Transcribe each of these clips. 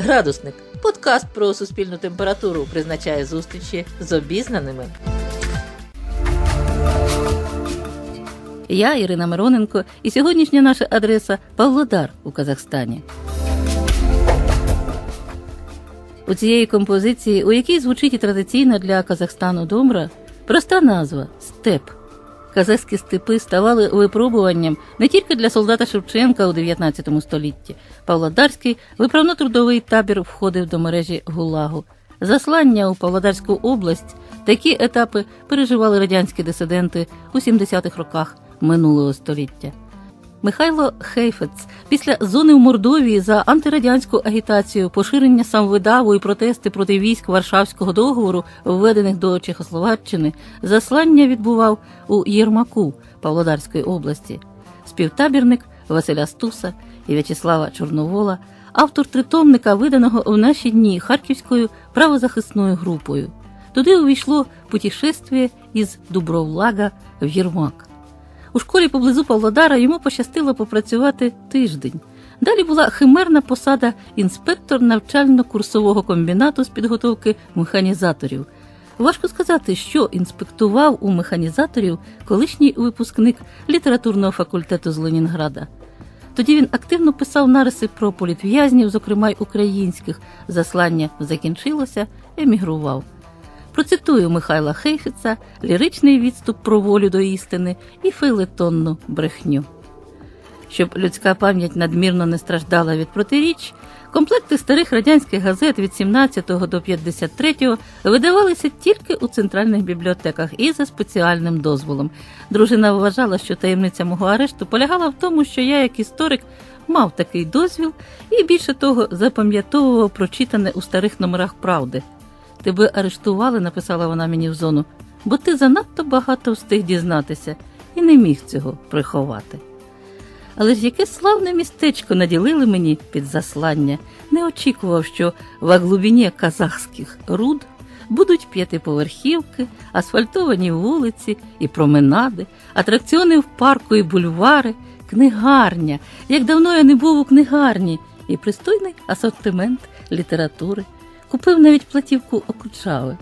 Градусник подкаст про суспільну температуру призначає зустрічі з обізнаними. Я Ірина Мироненко, і сьогоднішня наша адреса Павлодар у Казахстані. У цієї композиції, у якій звучить і традиційна для Казахстану домра, проста назва степ. Казахські степи ставали випробуванням не тільки для солдата Шевченка у 19 столітті. Павлодарський виправно-трудовий табір входив до мережі ГУЛАГу. Заслання у Павлодарську область такі етапи переживали радянські дисиденти у 70-х роках минулого століття. Михайло Хейфец після зони в Мордовії за антирадянську агітацію, поширення самвидаву і протести проти військ Варшавського договору, введених до Чехословаччини, заслання відбував у Єрмаку Павлодарської області. Співтабірник Василя Стуса і В'ячеслава Чорновола, автор тритомника, виданого в наші дні Харківською правозахисною групою. Туди увійшло путешествие із Дубровлага в Єрмак. У школі поблизу Павлодара йому пощастило попрацювати тиждень. Далі була химерна посада інспектор навчально-курсового комбінату з підготовки механізаторів. Важко сказати, що інспектував у механізаторів колишній випускник літературного факультету з Ленінграда. Тоді він активно писав нариси про політв'язнів, зокрема й українських. Заслання закінчилося, емігрував. Процитую Михайла Хейфіца, ліричний відступ про волю до істини і фейлетонну брехню. Щоб людська пам'ять надмірно не страждала від протиріч, комплекти старих радянських газет від 17 до 53 видавалися тільки у центральних бібліотеках і за спеціальним дозволом. Дружина вважала, що таємниця мого арешту полягала в тому, що я, як історик, мав такий дозвіл і більше того запам'ятовував прочитане у старих номерах правди. Тебе арештували, написала вона мені в зону, бо ти занадто багато встиг дізнатися і не міг цього приховати. Але ж яке славне містечко наділили мені під заслання, не очікував, що в глибині казахських руд будуть п'ятиповерхівки, асфальтовані вулиці і променади, атракціони в парку і бульвари, книгарня. Як давно я не був у книгарні, і пристойний асортимент літератури. Купив навіть платівку Окучави.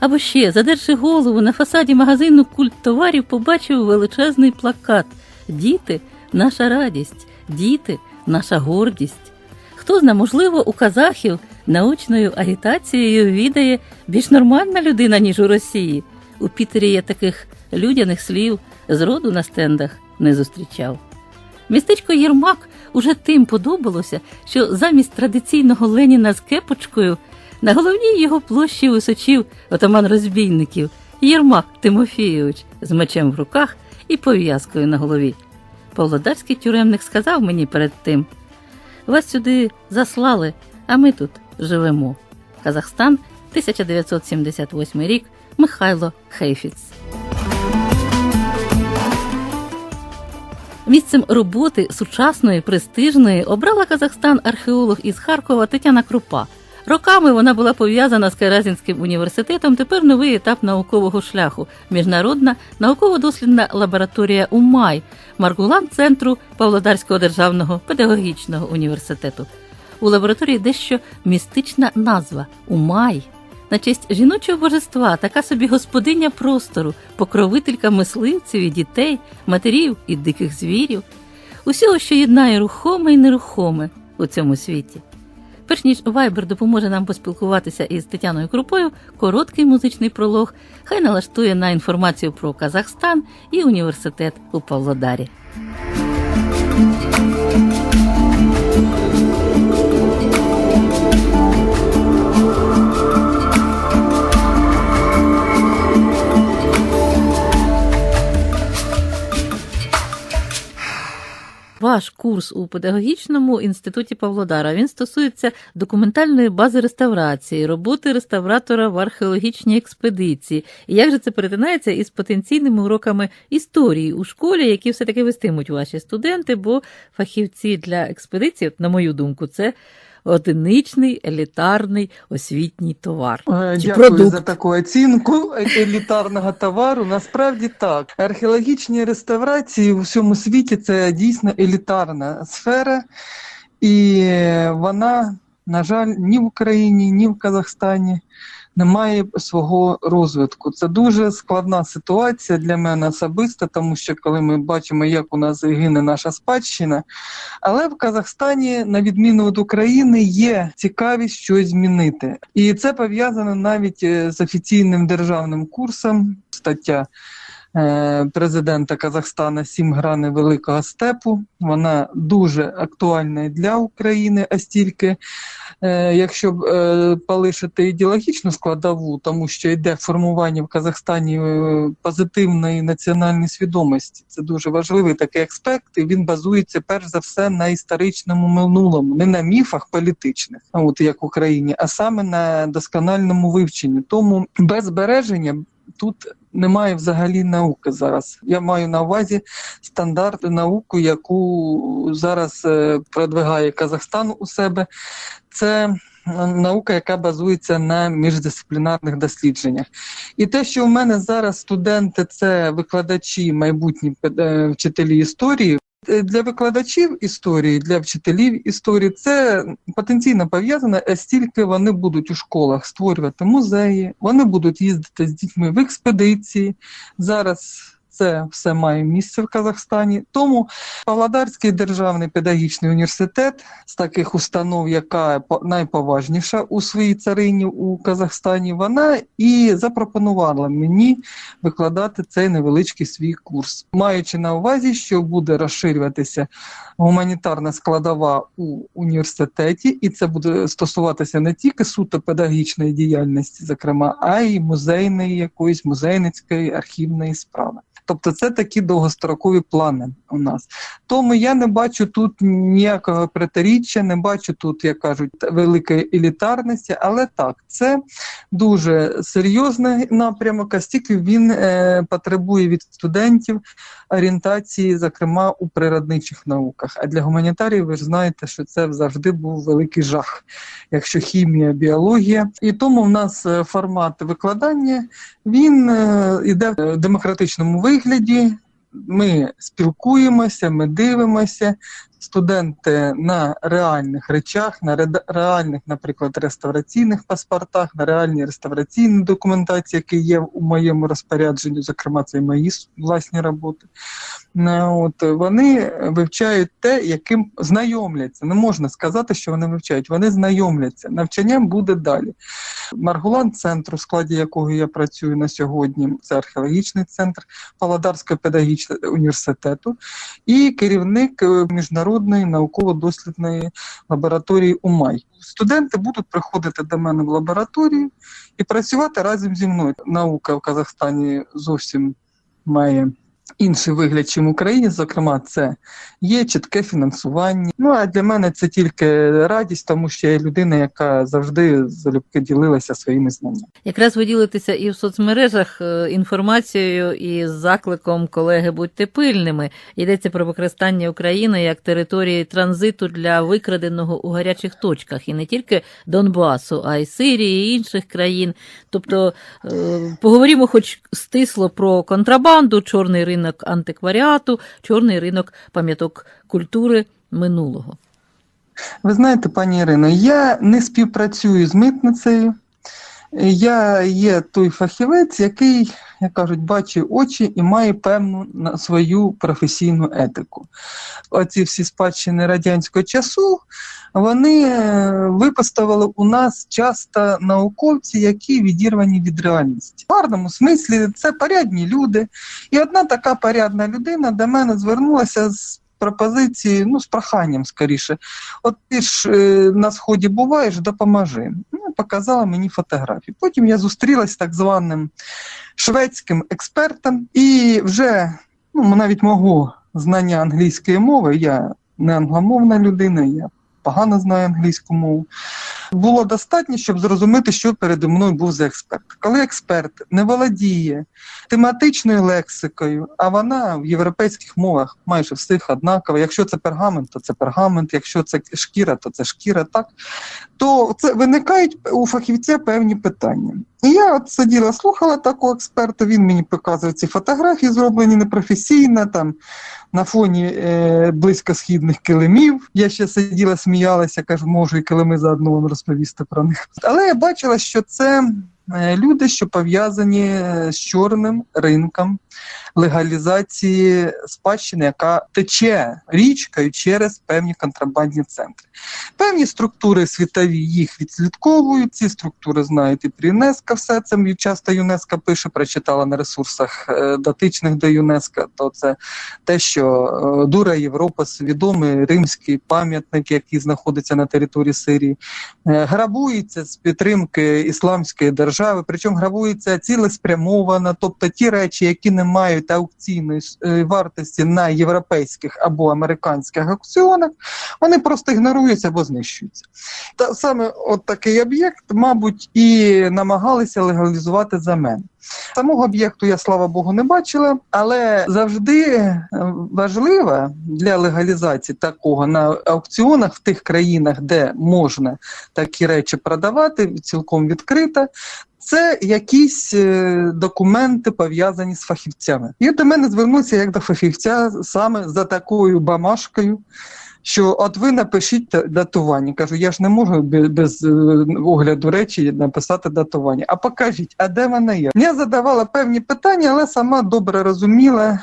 Або ще, задерши голову, на фасаді магазину культ товарів побачив величезний плакат Діти наша радість, діти наша гордість. Хто зна, можливо, у казахів научною агітацією відає більш нормальна людина, ніж у Росії. У Пітері я таких людяних слів зроду на стендах не зустрічав. Містечко Єрмак уже тим подобалося, що замість традиційного Леніна з кепочкою на головній його площі височив отаман розбійників Єрмак Тимофійович з мечем в руках і пов'язкою на голові. Павлодарський тюремник сказав мені перед тим: вас сюди заслали, а ми тут живемо. Казахстан, 1978 рік, Михайло Хейфіц. Місцем роботи сучасної, престижної обрала Казахстан археолог із Харкова Тетяна Крупа. Роками вона була пов'язана з Керазінським університетом. Тепер новий етап наукового шляху міжнародна науково-дослідна лабораторія УМАЙ Маргулан центру Павлодарського державного педагогічного університету. У лабораторії дещо містична назва УМАЙ. На честь жіночого божества, така собі господиня простору, покровителька мисливців і дітей, матерів і диких звірів, усього, що єднає рухоме і нерухоме у цьому світі. Перш ніж Вайбер допоможе нам поспілкуватися із Тетяною Крупою, короткий музичний пролог хай налаштує на інформацію про Казахстан і університет у Павлодарі. Ваш курс у педагогічному інституті Павлодара він стосується документальної бази реставрації, роботи реставратора в археологічній експедиції. І як же це перетинається із потенційними уроками історії у школі, які все таки вестимуть ваші студенти, бо фахівці для експедиції, на мою думку, це одиничний елітарний освітній товар. Е, Чи Дякую продукт. за таку оцінку елітарного товару. Насправді так. Археологічні реставрації у всьому світі це дійсно елітарна сфера, і вона на жаль, ні в Україні, ні в Казахстані немає свого розвитку. Це дуже складна ситуація для мене особисто, тому що коли ми бачимо, як у нас гине наша спадщина, але в Казахстані, на відміну від України, є цікавість щось змінити. І це пов'язано навіть е, з офіційним державним курсом. Стаття президента Казахстана Сім грани Великого степу. Вона дуже актуальна і для України, а стільки, е, якщо е, полишити ідеологічну складову, тому що йде формування в Казахстані е, позитивної національної свідомості. Це дуже важливий такий аспект, і він базується перш за все на історичному минулому, не на міфах політичних, от як в Україні, а саме на доскональному вивченні. Тому без збереження тут немає взагалі науки зараз. Я маю на увазі стандарт науку, яку зараз е, продвигає Казахстан у себе. Це е, наука, яка базується на міждисциплінарних дослідженнях. І те, що у мене зараз студенти це викладачі, майбутні вчителі історії. Е, Для викладачів історії, для вчителів історії це потенційно пов'язано, стільки вони будуть у школах створювати музеї, вони будуть їздити з дітьми в експедиції. Зараз це все має місце в Казахстані. Тому Павлодарський державний педагогічний університет з таких установ, яка найповажніша у своїй царині у Казахстані, вона і запропонувала мені викладати цей невеличкий свій курс, маючи на увазі, що буде розширюватися гуманітарна складова у університеті, і це буде стосуватися не тільки суто педагогічної діяльності, зокрема, а й музейної якоїсь музейницької архівної справи. Тобто це такі довгострокові плани у нас. Тому я не бачу тут ніякого протиріччя, не бачу тут, як кажуть, великої елітарності, але так, це дуже серйозний напрямок, а стільки він е, потребує від студентів орієнтації, зокрема у природничих науках. А для гуманітаріїв ви ж знаєте, що це завжди був великий жах, якщо хімія, біологія. І тому в нас е, формат викладання він е, іде в демократичному вигляді. Ми спілкуємося, ми дивимося. Студенти на реальних речах, на реальних, наприклад, реставраційних паспортах, на реальній реставраційній документації, які є у моєму розпорядженні, зокрема, це і мої власні роботи. Е, От вони вивчають те, яким знайомляться. Не можна сказати, що вони вивчають. Вони знайомляться. Навчання буде далі. Маргулан центр, у складі якого я працюю на сьогодні, це археологічний центр Павлодарського педагогічного університету, і керівник е, міжнародної науково-дослідної лабораторії УМАЙ. Студенти будуть приходити до мене в лабораторію і працювати разом зі мною. Наука в Казахстані зовсім має інший вигляд, чим в Україні. Зокрема, це є чітке фінансування. Ну а для мене це тільки радість, тому що я людина, яка завжди залюбки ділилася своїми знаннями. Якраз ви ділитеся і в соцмережах е, інформацією і з закликом колеги будьте пильними. Йдеться про використання України як території транзиту для викраденого у гарячих точках, і не тільки Донбасу, а й Сирії і інших країн. Тобто е, поговоримо, хоч стисло про контрабанду, чорний ринок антикваріату, чорний ринок пам'яток культури минулого. Ви знаєте, пані Ірино, я не співпрацюю з митницею. Я є той фахівець, який, як кажуть, бачить очі і має певну свою професійну етику. Оці всі спадщини радянського часу вони е, випоставили у нас часто науковці, які відірвані від реальності. В гарному смислі це порядні люди. І одна така порядна людина до мене звернулася з пропозицією, ну, з проханням скоріше. От ти ж е, на сході буваєш, допоможи. Ну, показала мені фотографії. Потім я зустрілася з так званим шведським експертом, і вже ну, навіть мого знання англійської мови, я не англомовна людина, я погано знаю англійську мову. Було достатньо, щоб зрозуміти, що переді мною був за експерт. Коли експерт не володіє тематичною лексикою, а вона в європейських мовах майже всіх однакова. Якщо це пергамент, то це пергамент, якщо це шкіра, то це шкіра, так то це виникають у фахівця певні питання. І я от сиділа, слухала такого експерта. Він мені показує ці фотографії, зроблені непрофесійно, там на фоні е, близькосхідних килимів. Я ще сиділа, сміялася, кажу, можу і килими заодно вам розповісти про них. Але я бачила, що це е, люди, що пов'язані з чорним ринком легалізації спадщини, яка тече річкою через певні контрабандні центри. Певні структури світові їх відслідковують. Ці структури знають і при ЮНЕСКО все це часто ЮНЕСКО пише, прочитала на ресурсах е, дотичних до ЮНЕСКО. То це те, що е, Дура Європа, відомий римський пам'ятник, який знаходиться на території Сирії, е, грабується з підтримки ісламської держави, причому грабується цілеспрямовано, тобто ті речі, які не мають аукційної е, вартості на європейських або американських аукціонах, вони просто ігноруються або знищуються. Та саме от такий об'єкт, мабуть, і намагалися легалізувати за мене. Самого об'єкту я, слава Богу, не бачила, але завжди е, важливо для легалізації такого на аукціонах в тих країнах, де можна такі речі продавати, цілком відкрито. Це якісь е, документи пов'язані з фахівцями. І до мене звернувся як до фахівця саме за такою бамашкою. Що от ви напишіть датування. Кажу, я ж не можу без, е, огляду речі написати датування. А покажіть, а де вона є? Я задавала певні питання, але сама добре розуміла,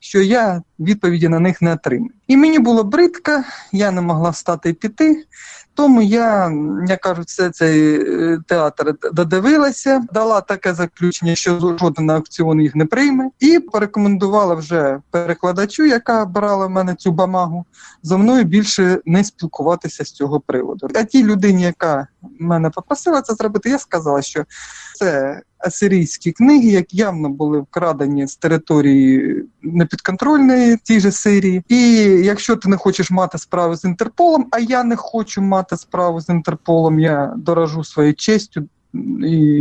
що я відповіді на них не отримаю. І мені було бридко, я не могла встати і піти. Тому я, як кажуть, все цей е, театр додивилася, дала таке заключення, що жоден аукціон їх не прийме, і порекомендувала вже перекладачу, яка брала в мене цю бамагу, зо мною більше не спілкуватися з цього приводу. А тій людині, яка мене попросила це зробити, я сказала, що це асирійські книги, які явно були вкрадені з території непідконтрольної тій же Сирії. І якщо ти не хочеш мати справу з Інтерполом, а я не хочу мати справу з Інтерполом, я дорожу своєю честю.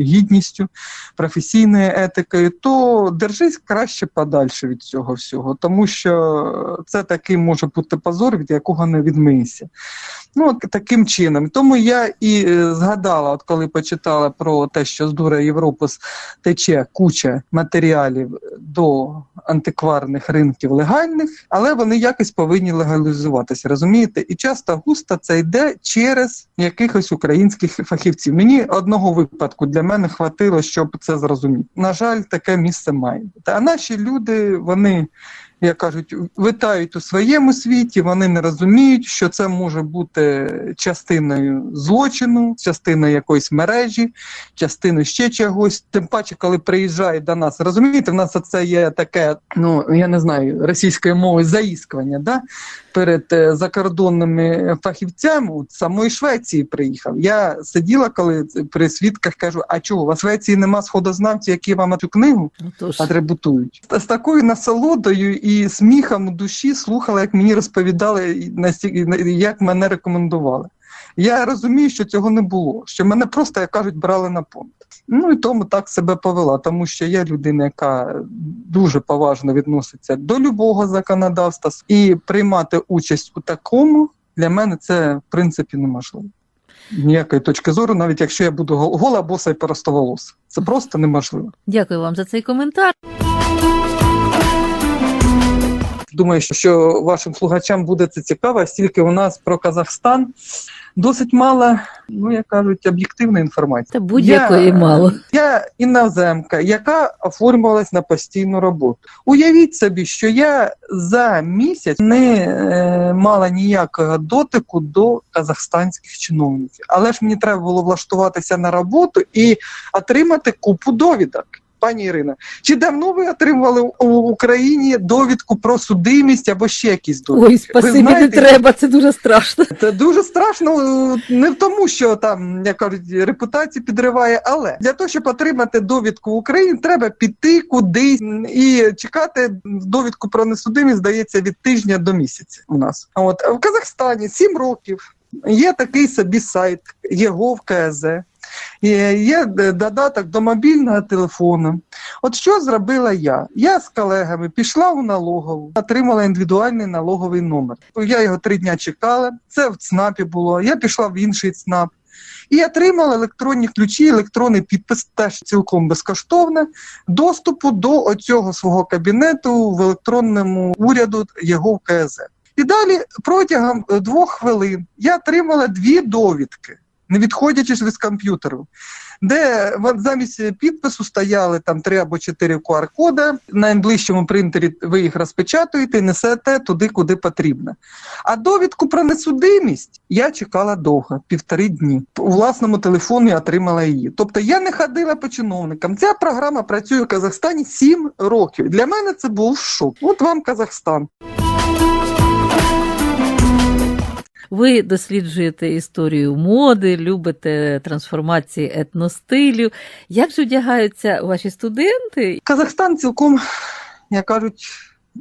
Гідністю, професійною етикою, то держись краще подальше від цього всього, тому що це такий може бути позор, від якого не відмийся. Ну, таким чином. Тому я і е, згадала, от коли почитала про те, що з дура Європи тече куча матеріалів до антикварних ринків легальних, але вони якось повинні легалізуватися, розумієте? І часто густо це йде через якихось українських фахівців. Мені одного випадку для мене хватило, щоб це зрозуміти. На жаль, таке місце має. А наші люди, вони як кажуть, витають у своєму світі, вони не розуміють, що це може бути частиною злочину, частиною якоїсь мережі, частиною ще чогось. Тим паче, коли приїжджають до нас, розумієте, в нас це є таке, ну я не знаю, російською мовою заіскування, да? перед е, закордонними фахівцями От з самої Швеції приїхав. Я сиділа, коли при свідках кажу: а чого, у вас в Швеції нема сходознавців, які вам цю книгу Отож, атрибутують. З такою насолодою і сміхом у душі слухала, як мені розповідали, як мене рекомендували. Я розумію, що цього не було, що мене просто, як кажуть, брали на понт. Ну і тому так себе повела, тому що я людина, яка дуже поважно відноситься до любого законодавства, і приймати участь у такому для мене це в принципі неможливо. Ніякої точки зору, навіть якщо я буду гол- гола, боса і простоволоса. Це просто неможливо. дякую вам за цей коментар. Думаю, що- вашим слухачам буде це цікаво, стільки у нас про Казахстан досить мало, ну як кажуть, об'єктивної інформації. Та будь-якої Я- мало. Я іноземка, яка оформилась на постійну роботу. Уявіть собі, що я за місяць не е, мала ніякого дотику до казахстанських чиновників. Але ж мені треба було влаштуватися на роботу і отримати купу довідок. Пані Ірина, чи давно ви отримували у Україні довідку про судимість або ще якісь довідки? Ой, спасибі, не знаєте, треба, це дуже страшно. це дуже страшно, е, не в тому, що там як кажуть, репутацію підриває, але для того, щоб отримати довідку в Україні, треба піти кудись і чекати довідку про несудимість, здається, від тижня до місяця у нас. А от в Казахстані 7 років. Є такий собі сайт, ЄГОВ КЗ, є, є додаток до мобільного телефону. От що зробила я? Я з колегами пішла в налогову, отримала індивідуальний налоговий номер. Я його три дня чекала. Це в ЦНАПі було. Я пішла в інший ЦНАП. І отримала електронні ключі, електронний підпис теж цілком безкоштовно, доступу до оцього свого кабінету в електронному уряду його КЗ. І далі протягом е, двох хвилин я отримала дві довідки, не відходячи від комп'ютеру, де замість підпису стояли там три або чотири QR-коди. На найближчому принтері ви їх розпечатуєте і несете туди, куди потрібно. А довідку про несудимість я чекала довго, півтори дні. У власному телефоні отримала її. Тобто я не ходила по чиновникам. Ця програма працює в Казахстані 7 років. Для мене це був шок. От вам Казахстан. Ви досліджуєте історію моди, любите трансформації етностилю. Як ж одягаються ваші студенти? Казахстан цілком, як кажуть,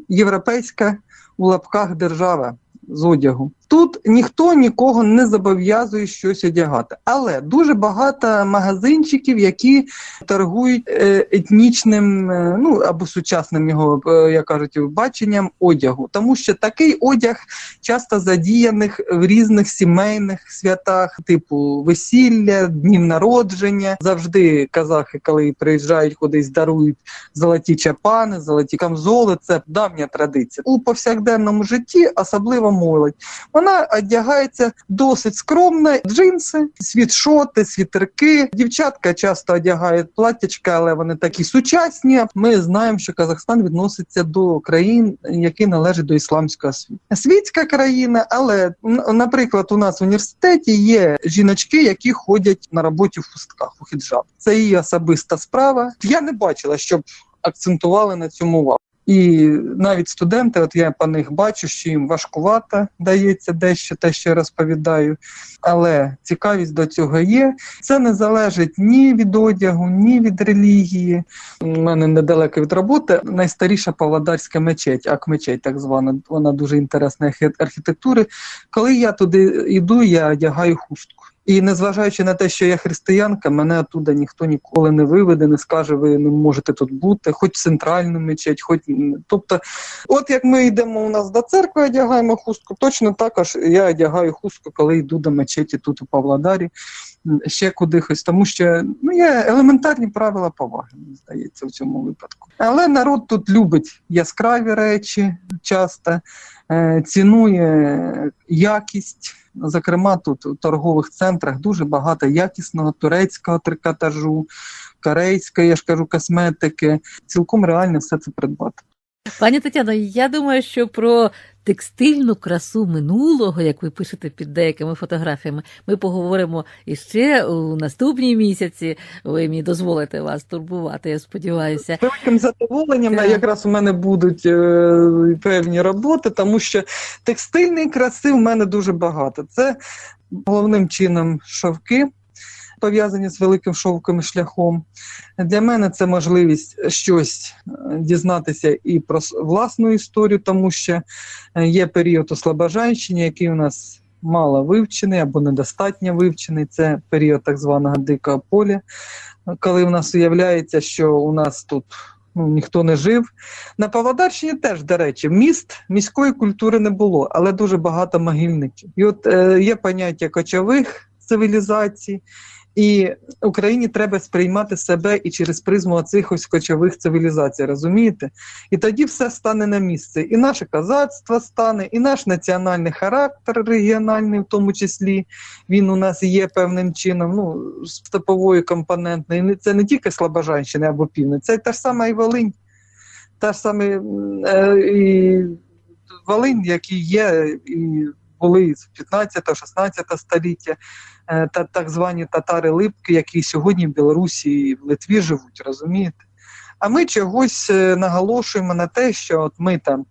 європейська у лапках держава з одягу. Тут ніхто нікого не зобов'язує щось одягати, але дуже багато магазинчиків, які торгують е, етнічним, е, ну або сучасним його, е, як кажуть, баченням одягу, тому що такий одяг часто задіяних в різних сімейних святах, типу весілля, днів народження. Завжди казахи, коли приїжджають кудись, дарують золоті чапани, золоті камзоли. Це давня традиція. У повсякденному житті, особливо молодь, вона одягається досить скромно. Джинси, світшоти, світерки. Дівчатка часто одягають платтячка, але вони такі сучасні. Ми знаємо, що Казахстан відноситься до країн, які належать до ісламського світу. Світська країна, але наприклад, у нас в університеті є жіночки, які ходять на роботі в хустках у хіджаб. Це її особиста справа. Я не бачила, щоб акцентували на цьому увагу. І навіть студенти, от я по них бачу, що їм важкувато дається дещо, те, що я розповідаю, але цікавість до цього є. Це не залежить ні від одягу, ні від релігії. У мене недалеко від роботи найстаріша Павлодарська мечеть, Ак-мечеть, так звана. Вона дуже інтересна архітектури. Коли я туди йду, я одягаю хустку. І незважаючи на те, що я християнка, мене оттуда ніхто ніколи не виведе, не скаже, ви не можете тут бути, хоч центральну мечеть, хоч тобто, от як ми йдемо у нас до церкви, одягаємо хустку, точно також я одягаю хустку, коли йду до мечеті тут у Павлодарі, ще кудись, тому що ну є елементарні правила поваги, мені здається, в цьому випадку. Але народ тут любить яскраві речі часто, е, цінує якість. Зокрема, тут у торгових центрах дуже багато якісного турецького трикотажу, корейської, я ж кажу, косметики. Цілком реально все це придбати. Пані Тетяно, я думаю, що про текстильну красу минулого, як ви пишете під деякими фотографіями, ми поговоримо іще у наступній місяці. Ви мені дозволите вас турбувати, я сподіваюся. З великим задоволенням Так. якраз у мене будуть е, певні роботи, тому що текстильної краси в мене дуже багато. Це головним чином шовки. Пов'язані з великим шовковим шляхом. Для мене це можливість щось е, дізнатися і про власну історію, тому що е, є період ослабожанщини, який у нас мало вивчений або недостатньо вивчений. Це період так званого дикого поля, коли в нас уявляється, що у нас тут ну, ніхто не жив. На Павлодарщині теж, до речі, міст міської культури не було, але дуже багато могильників. І от е, є поняття кочових цивілізацій. І Україні треба сприймати себе і через призму цих ось кочових цивілізацій, розумієте? І тоді все стане на місце. І наше козацтво стане, і наш національний характер регіональний, в тому числі, він у нас є певним чином, ну, степової компонентної. Не- Це не тільки Слобожанщина або Північ, це та ж сама і Волинь. Та ж сама е, і Волинь, які є, і були з 15-16 століття, е, та так звані татари-липки, які сьогодні в Білорусі і в Литві живуть, розумієте? А ми чогось е, наголошуємо на те, що от ми там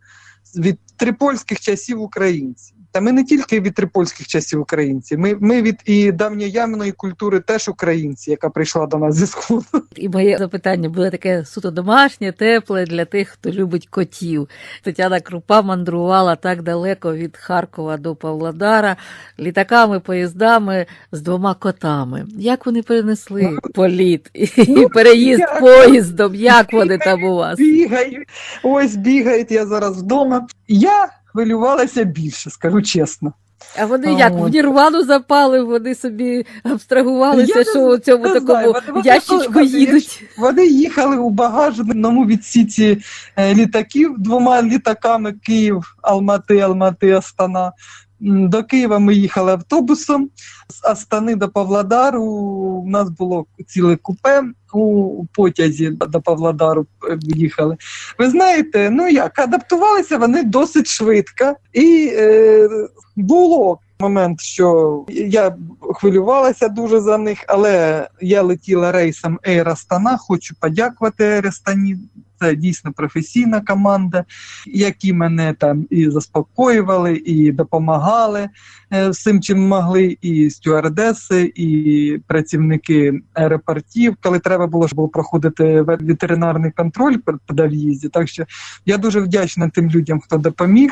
від трипольських часів українці. Та ми не тільки від трипольських часів українці, ми, ми від і давньоявної культури теж українці, яка прийшла до нас зі сходу. І моє запитання було таке суто домашнє, тепле для тих, хто любить котів. Тетяна Крупа мандрувала так далеко від Харкова до Павлодара літаками, поїздами з двома котами. Як вони перенесли політ і переїзд як? поїздом? Як вони там у вас? Бігають, ось бігають, я зараз вдома. Я хвилювалася більше, скажу чесно. А вони як в Нірвану запали, вони собі абстрагувалися, Я що не у цьому не такому знаю, вони- вони ящичку їдуть. Вони їхали у багажному відсіці е, літаків двома літаками Київ, Алмати, Алмати, Астана. До Києва ми їхали автобусом. З Астани до Павлодару у нас було ціле купе у потязі до Павлодару е, їхали. Ви знаєте, ну як адаптувалися вони досить швидко, і е, було момент, що я хвилювалася дуже за них, але я летіла рейсом Air Astana. Хочу подякувати Air Astana. Це дійсно професійна команда, які мене там і заспокоювали, і допомагали е, всім, чим могли, і стюардеси, і працівники аеропортів, коли треба було ж було проходити ветеринарний контроль при в'їзді. Так що я дуже вдячна тим людям, хто допоміг.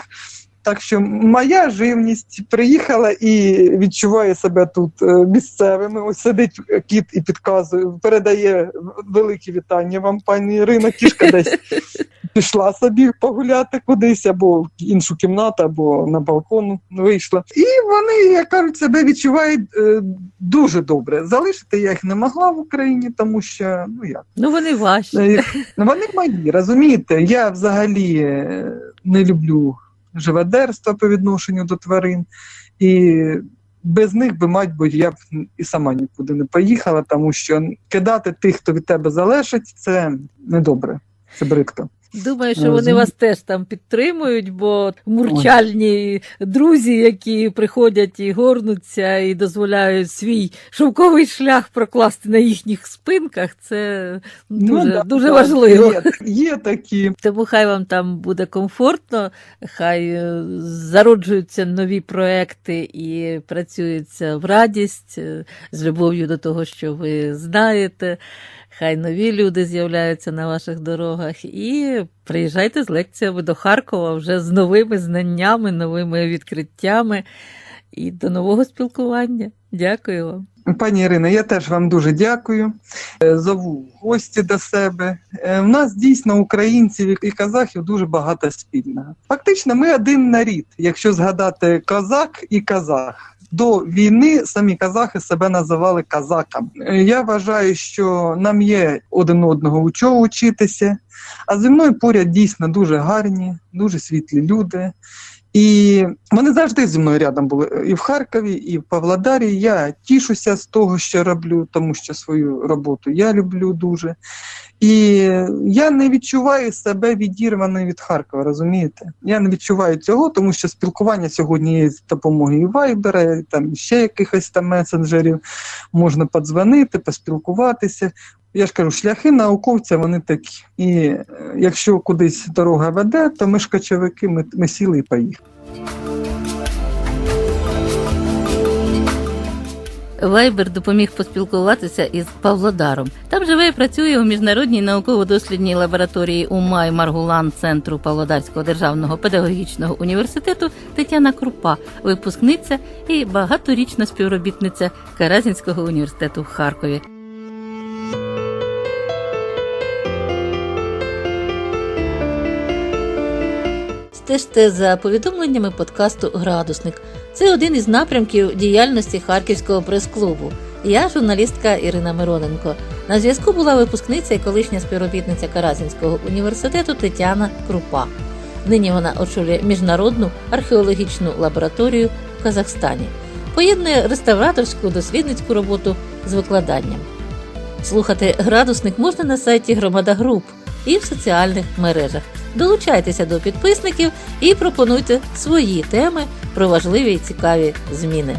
Так що моя живність приїхала і відчуває себе тут е, місцевими. Ось сидить кіт і підказує, передає великі вітання вам, пані Ірина. Кішка десь пішла собі погуляти кудись, або в іншу кімнату, або на балкон вийшла. І вони, як кажуть, себе відчувають е, дуже добре. Залишити я їх не могла в Україні, тому що ну як. Ну вони ваші. Е, Ну, вони мої, розумієте? Я взагалі не люблю живодерства по відношенню до тварин. І без них би, мабуть, я б і сама нікуди не поїхала, тому що кидати тих, хто від тебе залежить, це недобре. Це бридко. Думаю, що Ну, вони вас теж там підтримують, бо мурчальні друзі, які приходять і горнуться, і дозволяють свій шовковий шлях прокласти на їхніх спинках, це дуже, Ну, да, дуже важливо. Є, є такі. Тому хай вам там буде комфортно, хай е, зароджуються нові проекти і працюється в радість е, з любов'ю до того, що ви знаєте. Хай нові люди з'являються на ваших дорогах і приїжджайте з лекціями до Харкова вже з новими знаннями, новими відкриттями і до нового спілкування. Дякую вам. Пані Ірина, я теж вам дуже дякую. Е, Зову гості до себе. Е, В нас дійсно українців і казахів дуже багато спільного. Фактично, ми один нарід, якщо згадати козак і казах. До війни самі казахи себе називали казаками. Е, Я вважаю, що нам є один одного у чого вчитися. А зі мною поряд дійсно дуже гарні, дуже світлі люди. І вони завжди зі мною рядом були і в Харкові, і в Павлодарі. Я тішуся з того, що роблю, тому що свою роботу я люблю дуже. І я не відчуваю себе відірваною від Харкова, розумієте? Я не відчуваю цього, тому що спілкування сьогодні є з допомогою Вайбера, там ще якихось там месенджерів. Можна подзвонити, поспілкуватися. Я ж кажу, шляхи науковця вони такі. І е, якщо кудись дорога веде, то ми ж кочовики, ми, ми сіли і поїхали. Вайбер допоміг поспілкуватися із Павлодаром. Там живе і працює у міжнародній науково-дослідній лабораторії УМАЙ Маргулан Центру Павлодарського державного педагогічного університету Тетяна Крупа, випускниця і багаторічна співробітниця Каразінського університету в Харкові. Стежте за повідомленнями подкасту Градусник. Це один із напрямків діяльності Харківського прес-клубу. Я журналістка Ірина Мироненко. На зв'язку була випускниця і колишня співробітниця Каразінського університету Тетяна Крупа. Нині вона очолює міжнародну археологічну лабораторію в Казахстані. Поєднує реставраторську дослідницьку роботу з викладанням. Слухати градусник можна на сайті Громада Груп і в соціальних мережах. Долучайтеся до підписників і пропонуйте свої теми про важливі і цікаві зміни.